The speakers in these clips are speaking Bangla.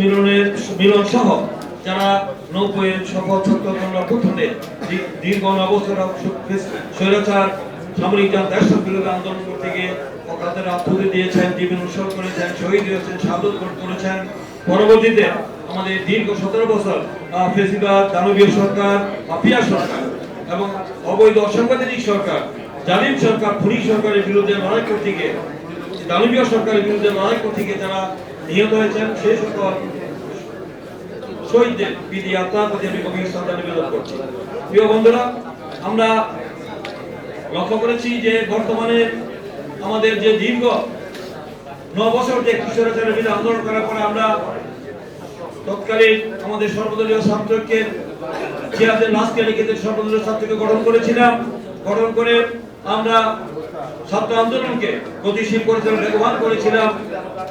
মিলনের মিলন সহ যারা নব্বইয়ের সফল ছাত্রগণরা প্রথমে দীর্ঘ অবস্থার স্বৈরাচার, সামরিক যান দেশের বিরোধী আন্দোলন করতে গিয়ে অকাতের আত্মহত্যা দিয়েছেন, জীবন উৎসর্গ করেছেন, শহীদ হয়েছেন বরণ করেছেন। পরবর্তীতে আমাদের দীর্ঘ সতেরো বছর ফেসিবাদ দানবীয় সরকার, মাফিয়া সরকার এবং অবৈধ অসাংবিধানিক সরকার, জালিম সরকার খুনি সরকারের বিরুদ্ধে লড়াই করতে গিয়ে, দানবীয় সরকারের বিরুদ্ধে লড়াই করতে গিয়ে যারা নিহত হয়েছেন সেই সকল শহীদদের বিধি আত্মার প্রতি আমি গভীর শ্রদ্ধা নিবেদন করছি। প্রিয় বন্ধুরা, আমরা লক্ষ্য করেছি যে বর্তমানে আমাদের যে দীর্ঘ ন বছর যে কিশোরাচারের বিরুদ্ধে আন্দোলন করার পরে আমরা তৎকালীন আমাদের সর্বদলীয় ছাত্রকে জিয়াদের লাস্টকে লিখিত সর্বদলীয় ছাত্রকে গঠন করেছিলাম। গঠন করে আমরা ছাত্র আন্দোলনকে গতিশীল করেছিলাম বেগবান করেছিলাম।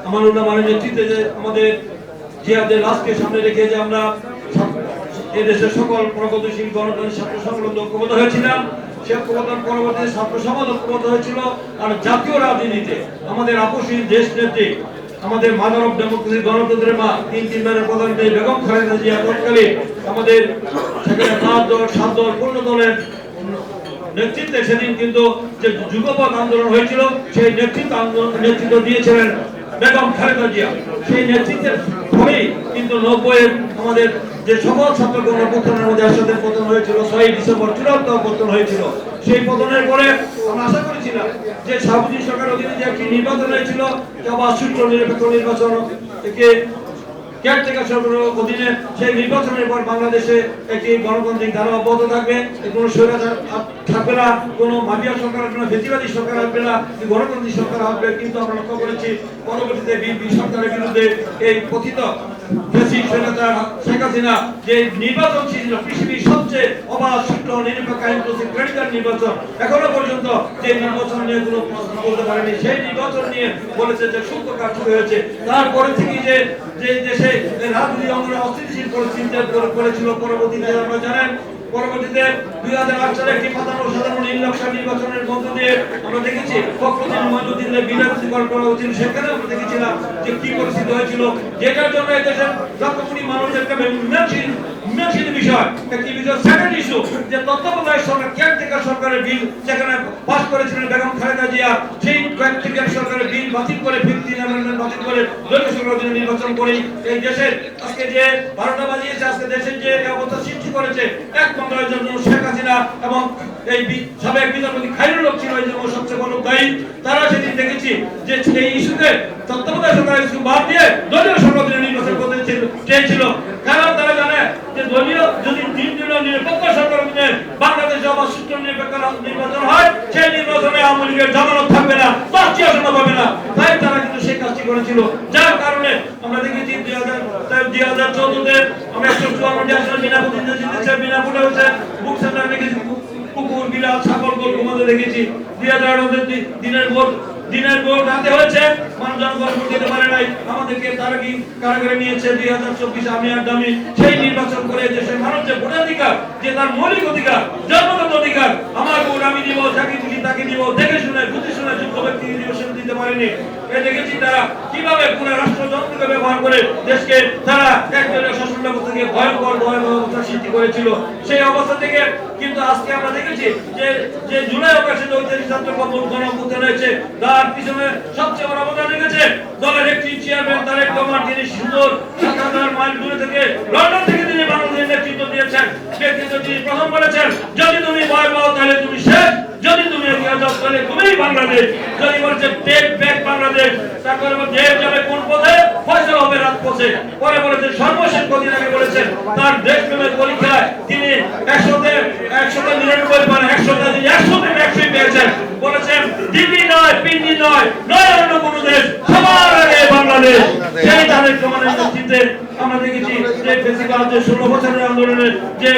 আমানুল্লাহ মানের নেতৃত্বে যে আমাদের জিয়াদের লাস্টকে সামনে রেখে যে আমরা এদেশের সকল প্রগতিশীল গণতান্ত্রিক ছাত্র সংগ্রাম ঐক্যবদ্ধ হয়েছিলাম। সে ঐক্যবদ্ধের পরবর্তীতে ছাত্র সমাজ ঐক্যবদ্ধ হয়েছিল। আর জাতীয় রাজনীতিতে আমাদের আপসী দেশ নেত্রী, আমাদের মাদার অফ ডেমোক্রেসি গণতন্ত্রের মা, তিন তিনবারের প্রধানমন্ত্রী বেগম খালেদা জিয়া তৎকালীন আমাদের সেখানে পাঁচ দল, সাত দল পূর্ণ দলের নেতৃত্বে সেদিন কিন্তু যে যুগপথ আন্দোলন হয়েছিল, সেই নেতৃত্ব আন্দোলন নেতৃত্ব দিয়েছিলেন বেগম খালেদা জিয়া। সেই নেতৃত্বের ফলেই কিন্তু নব্বইয়ের আমাদের যে সকল ছাত্র গণপতনের মধ্যে একসাথে পতন হয়েছিল ছয় ডিসেম্বর চূড়ান্ত পতন হয়েছিল। সেই পতনের পরে আমরা আশা করেছিলাম যে সাবুদ্দিন সরকার অধীনে যে একটি নির্বাচন হয়েছিল আবার সুষ্ঠু নিরপেক্ষ নির্বাচন একে কেয়ারটেকার সরকারের অধীনে সেই নির্বাচনের পর বাংলাদেশে একটি গণতান্ত্রিক ধারা অব্যাহত থাকবে। কোনো স্বৈরাচার থাকবে না, কোনো মাফিয়া সরকার আসবে না সরকার আসবে না গণতান্ত্রিক সরকার আসবে। কিন্তু আমরা লক্ষ্য করেছি, পরবর্তীতে বিএনপি সরকারের বিরুদ্ধে এই কথিত এখনও পর্যন্ত নির্বাচন নিয়ে সেই নির্বাচন নিয়ে বলেছে তারপরে থেকে যে দেশে রাজনীতি অঙ্গনে অস্থিতিশীল পরিস্থিতি করেছিল পরবর্তীতে আপনারা জানেন পরবর্তীতে দুই হাজার আট সালে একটি সাতান্ন সাধারণ ইলেকশন নির্বাচনের মধ্য দিয়ে আমরা দেখেছি, ফখরুদ্দিন মহিনুদ্দিনের বিরাজনীতিকরণ করা হয়েছিল সেখানে আমরা দেখেছিলাম যে কি পরিস্থিতি হয়েছিল, যেটার জন্য এই দেশের লক্ষ কোটি মানুষের একটা মীমাংসীন মীমাংসিত বিষয়, একটি বিষয় সেকেন্ড ইস্যু যে তত্ত্বাবধায়ক সরকার, কেয়ারটেকার সরকারের বিল সেখানে পাস করেছিলেন বেগম খালেদা জিয়া, সেই কেয়ারটেকার সরকারের বিল বাতিল করে ফিফটিন অ্যামেন্ডমেন্ট বাতিল করে দলীয় সরকার নির্বাচন করেই এই দেশের আজকে যে বারোটা বাজিয়েছে, আজকে দেশের যে অবস্থা সৃষ্টি করেছে, এক মন্ত্রণের জন্য শেখ হাসিনা এবং এই সাবেক বিচারপতি খাইরুল হক ছিল জন্য সবচেয়ে বড় দায়ী। তারা সেদিন দেখেছি যে এই ইস্যুতে তত্ত্বাবধায়ক সরকার ইস্যু বাদ দিয়ে দলীয় সরকার নির্বাচন করতে চেয়েছিল- কারণ যে দলীয় যদি তিন দলীয় নিরপেক্ষ সরকার বাংলাদেশে সুষ্ঠু নিরপেক্ষ নির্বাচন হয়, সেই নির্বাচনে আওয়ামী লীগের জামানত থাকবে না পাবে না। তাই তারা কিন্তু সেই কাজটি করেছিল। যার কারণে আমরা দেখেছি দুই হাজার দুই হাজার চোদ্দতে আমরা জিতেছে হচ্ছে বুক সেন্টার দেখেছি কুকুর, বিড়াল, ছাগল গোল ঘুমাতে দেখেছি। দুই হাজার দিনের ভোট দিনের ভোট হাতে হয়েছে। মানুষ জনগণ ভোট দিতে পারে নাই। আমাদেরকে তারা কি কারাগারে নিয়েছে দুই হাজার চব্বিশ আমি আর দামি। সেই নির্বাচন করে দেশের মানুষের ভোটাধিকার যে তার মৌলিক অধিকার, জন্মগত অধিকার, আমার ভোট আমি যাকে খুশি তাকে দিব দেখে শুনে, বুঝে শুনে যোগ্য ব্যক্তি নির্বাচন দিতে পারেনি। দেখেছি তারা কীভাবে পুরো রাষ্ট্রযন্ত্রকে ব্যবহার করে দেশকে তারা এক দলীয় শাসন ব্যবস্থাকে ভয়ঙ্কর ভয়াবহ অবস্থা সৃষ্টি করেছিল। সেই অবস্থা থেকে কিন্তু আজকে আমরা দেখেছি যে যে জুলাই যে ঐতিহাসিক ছাত্র গণঅভ্যুত্থান হয়েছে। তার পিছনে সবচেয়ে বড় অবদান রেখেছে দলের একটি চেয়ারম্যান তারেক রহমান তিনি সুন্দর সাত হাজার মাইল দূরে থেকে লন্ডন থেকে তিনি বাংলাদেশের নেতৃত্ব দিয়েছেন। নেতৃত্ব তিনি প্রথম বলেছেন, যদি তুমি ভয় পাও, তাহলে তুমি যদি তুমি এগিয়ে যাও তাহলে তুমিই বাংলাদেশ, যদি বলছে টেক ব্যাক বাংলাদেশ, তারপরে দেশ যাবে কোন পথে? ফয়সালা হবে রাত পথে পরে বলেছে সর্বশেষ কদিন আগে বলেছেন তার দেশপ্রেমের পরীক্ষায় তিনি একশোতে একশোতে নিরানব্বই পান একশোতে একশোতে একশোই পেয়েছেন। বলেছেন, দিল্লি নয়, পিন্ডি নয় নয় অন্য কোনো দেশ, সবার আগে বাংলাদেশ। সেই তাদের প্রমাণের নেতৃত্বে আমরা দেখেছি যে ফেসিবাল যে ষোলো বছরের আন্দোলনের যে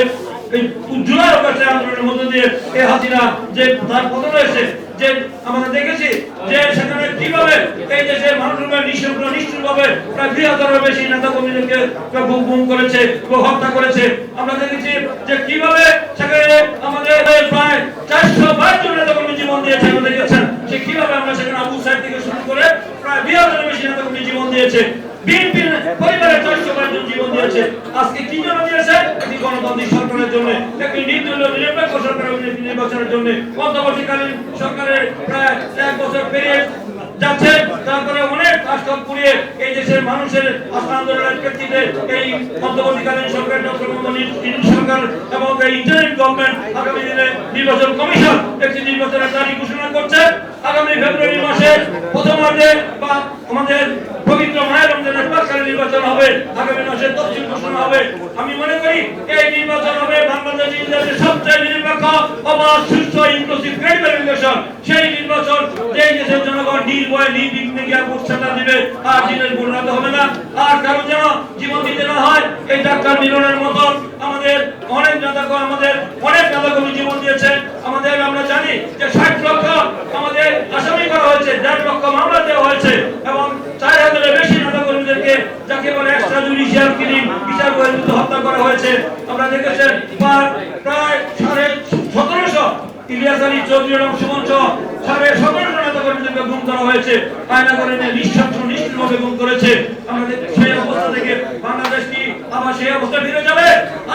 কীভাবে সেখানে আমাদের জীবন দিয়েছে কীভাবে আমরা সেখানে আবু সাহেব থেকে শুরু করে প্রায় জীবন দিয়েছে। জীবন দিয়েছে। আজকে কি জন্য দিয়েছে একটি গণতান্ত্রিক সরকারের জন্য, একটি নির্দলীয় নিরপেক্ষ সরকারের নির্বাচনের জন্য। অন্তর্বর্তীকালীন সরকারের প্রায় এক বছর পেরিয়ে যাচ্ছে। তারপরে অনেক রাষ্ট্র পুড়িয়ে এই দেশের মানুষের সরকার সরকার এবং আগামী দিনে নির্বাচন কমিশন একটি নির্বাচনের তারিখ ঘোষণা করছে। আগামী ফেব্রুয়ারি মাসের প্রথমার্ধে বা আমাদের পবিত্র মায়ের রমজানের প্রাককালে নির্বাচন হবে, আগামী মাসে তফসিল ঘোষণা হবে। আমি মনে করি এই নির্বাচন হবে বাংলাদেশ ইন্ডিয়ার সবচেয়ে নিরপেক্ষ, অবাধ সুস্থ ইনক্লুসিভ ক্রেডিবল ইলেকশন সেই নির্বাচন এই দেশের জনগণ নির্ভয়ে, নির্বিঘ্নে গিয়ে ভোটটা দিবে, আর ভোট হবে না। আর কারও যেন জীবন দিতে না হয়, এই ডাক্তার মিলনের মতন আমাদের অনেক নেতা আমাদের অনেক নেতা কর্মী জীবন দিয়েছে। আমাদের আমরা জানি যে ষাট লক্ষ আমাদের আসামি করা হয়েছে, দেড় লক্ষ মামলা দেওয়া হয়েছে, এবং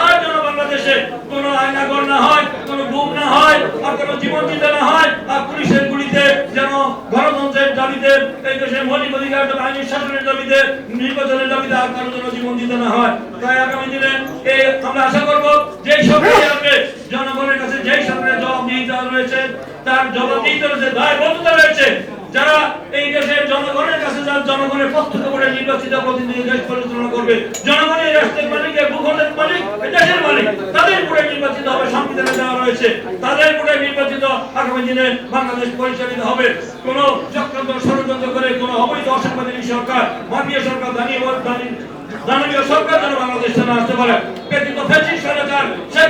আর যেন বাংলাদেশে কোনো আয়নাগর না হয়, কোনো গুম না হয়, আর কোনো জীবন দিতে না হয়, আর পুলিশের গুলিতে যেন দাবিতে এই দেশের মৌলিক অধিকার আইনের শাসনের দাবিতে নির্বাচনের দাবিতে আর কারও জন্য জীবন দিতে না হয়। তাই আগামী দিনে এই আমরা আশা করব যে সরকার আসবে জনগণের কাছে যেই সরকারের জবাবদিহিতা রয়েছে তার জবাবদিহিতা রয়েছে দায়বদ্ধতা রয়েছে। যারা এই দেশের জনগণের কাছে যার জনগণের প্রত্যক্ষ করে নির্বাচিত প্রতিনিধি দেশ পরিচালনা করবে, জনগণের রাষ্ট্রের মালিক ভূখণ্ডের মালিক দেশের মালিক, তাদের উপরে নির্বাচিত হবে, সংবিধানে দেওয়া রয়েছে। তাদের উপরে নির্বাচিত আগামী দিনে বাংলাদেশ পরিচালিত হবে। কোন চক্রান্ত ষড়যন্ত্র করে কোন অবৈধ অসাংবাদিক সরকার মাফিয়া সরকার দাঁড়িয়ে দাঁড়িয়ে সরকার যেন বাংলাদেশ আসতে পারে। ব্যতীত ফেসিস সরকার, শেখ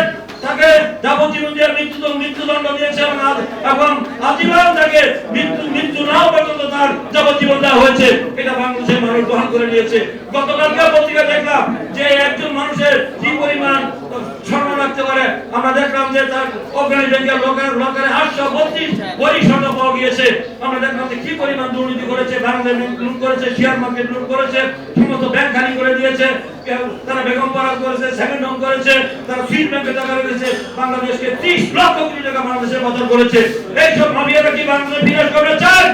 যাবজ্জীবন দিয়ে মৃত্যুদণ্ড দিয়েছে এবং এখন আজীবন তাকে মৃত্যু মৃত্যু নাও পর্যন্ত তার যাবজ্জীবন দেওয়া হয়েছে। এটা বাংলাদেশের মানুষ গ্রহণ করে নিয়েছে। গতকালকে পত্রিকা দেখলাম যে একজন মানুষের কি পরিমাণ স্বর্ণ রাখতে আমরা দেখলাম যে তার অগ্রণী ব্যাংকের লোকের লোকের আটশো বত্রিশ বড়ি স্বর্ণ পাওয়া গিয়েছে। আমরা দেখলাম যে কি পরিমাণ দুর্নীতি করেছে বাংলাদেশ লুট করেছে শেয়ার মার্কেট লুট করেছে সমস্ত ব্যাংক খালি করে দিয়েছে। তারা বেগম পাড়া করেছে সেকেন্ড হোম করেছে তারা সুইট ব্যাংকে টাকা রেখেছে বাংলাদেশকে ত্রিশ লক্ষ কোটি টাকা বাংলাদেশে পাচার করেছে। এইসব মাফিয়ারা কি বাংলাদেশ বিনাশ করতে চায়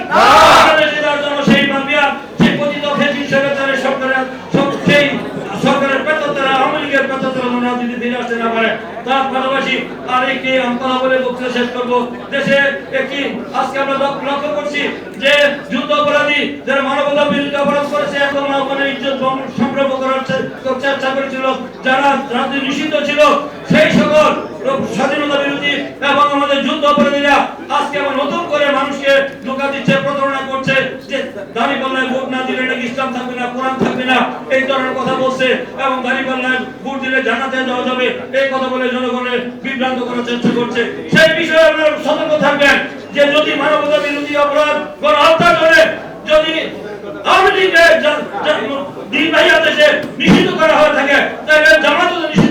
বাংলাদেশে জন্য সেই মাফিয়া সেই পতিত ফেসিস সরকারের সরকারের সব সেই সরকারের পেতরা আওয়ামী লীগের পেতরা ফিরে আসতে না পারে। তার পাশাপাশি আর একটি বলে বক্তৃতা শেষ করব। দেশে একটি আজকে আমরা লক্ষ্য করছি যে যুদ্ধ অপরাধী যারা মানবতা বিরুদ্ধে অপরাধ করেছে এখন মানে ইজ্জত সংগ্রহ করার চেষ্টা করেছিল, যারা রাজনীতি নিষিদ্ধ ছিল, সেই সকল স্বাধীনতা বিরোধী এবং আমাদের যুদ্ধ অপরাধীরা আজকে আবার নতুন করে মানুষকে ধোকা দিচ্ছে প্রতারণা করছে যে দাড়ি পাল্লায় ভোট না দিলে নাকি ইসলাম থাকবে না কোরআন থাকবে না এই ধরনের কথা বলছে এবং দাড়ি পাল্লায় ভোট দিলে জানাতে দেওয়া যাবে। এই কথা বলে জনগণের বিভ্রান্ত করার চেষ্টা করছে। সেই বিষয়ে আপনারা সতর্ক থাকবেন যে যদি মানবতা বিরোধী অপরাধ গণহত্যা করে, যদি আওয়ামী লীগের নিষিদ্ধ করা হয়ে থাকে, তাহলে জামাত নিষিদ্ধ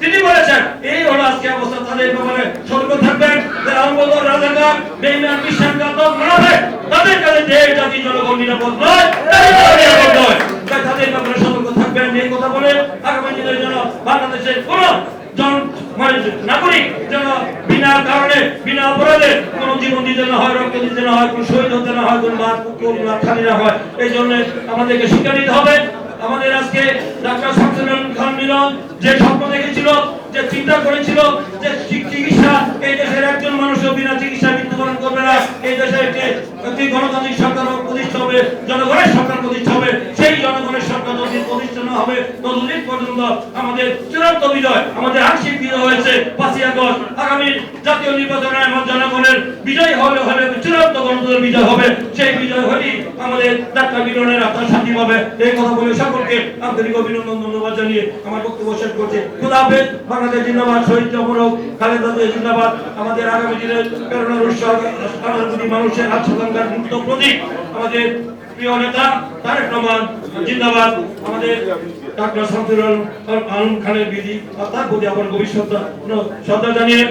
তিনি বলেছেন, এই হলো আজকে অবস্থা, তাদের ব্যাপারে থাকবেন। মুনাফিক তাদের কাছে দেশ জাতি জনগণ নিরাপদ নয় নিরাপদ নয়। তাদের ব্যাপারে সতর্ক থাকবেন, এই কথা বলে আগামী দিনের জন্য বাংলাদেশের কোন জন মানে নাগরিক যেন বিনা কারণে, বিনা অপরাধে কোনো জীবন দিতে না হয়, রক্ত দিতে না হয়, কোনো শহীদ হতে না হয়, কোনো খালি না হয়, এই জন্য আমাদেরকে শিক্ষা নিতে হবে। আমাদের আজকে ডাক্তার শামসুল খান মিলন যে স্বপ্ন দেখেছিল, যে চিন্তা করেছিল, যে চিকিৎসা এই দেশের একজন মানুষও বিনা চিকিৎসা মৃত্যুবরণ করবে না, এই দেশে একটি গণতান্ত্রিক সরকার প্রতিষ্ঠা হবে, জনগণের সরকার প্রতিষ্ঠা হবে, সেই জনগণের সরকার যতদিন প্রতিষ্ঠা না হবে, ততদিন পর্যন্ত আমাদের চূড়ান্ত বিজয়, আমাদের আংশিক বিজয় হয়েছে পাঁচই আগস্ট। আগামী জাতীয় নির্বাচনে আমার জনগণের বিজয় হবে হবে চূড়ান্ত গণতন্ত্রের বিজয় হবে, সেই বিজয় হলেই আমাদের যাত্রা বিরোধের আপনার শান্তি পাবে। এই কথা বলে সকলকে আন্তরিক অভিনন্দন, ধন্যবাদ জানিয়ে আমার বক্তব্য শেষ করছি। খুদা হাফেজ, বাংলাদেশ জিন্দাবাদ, শহীদ অমরক খালেদা জিন্দাবাদ। আমাদের আগামী দিনে প্রেরণার উৎস আঠারো কোটি মানুষের আত্মসংখ্যার মুক্ত প্রতীক আমাদের প্রিয় নেতা তারেক রহমান জিন্দাবাদ। আমাদের ডাক্তার শামসুর আলম খানের বিধি তার প্রতি আমার ভবিষ্যৎ। শ্রদ্ধা জানিয়ে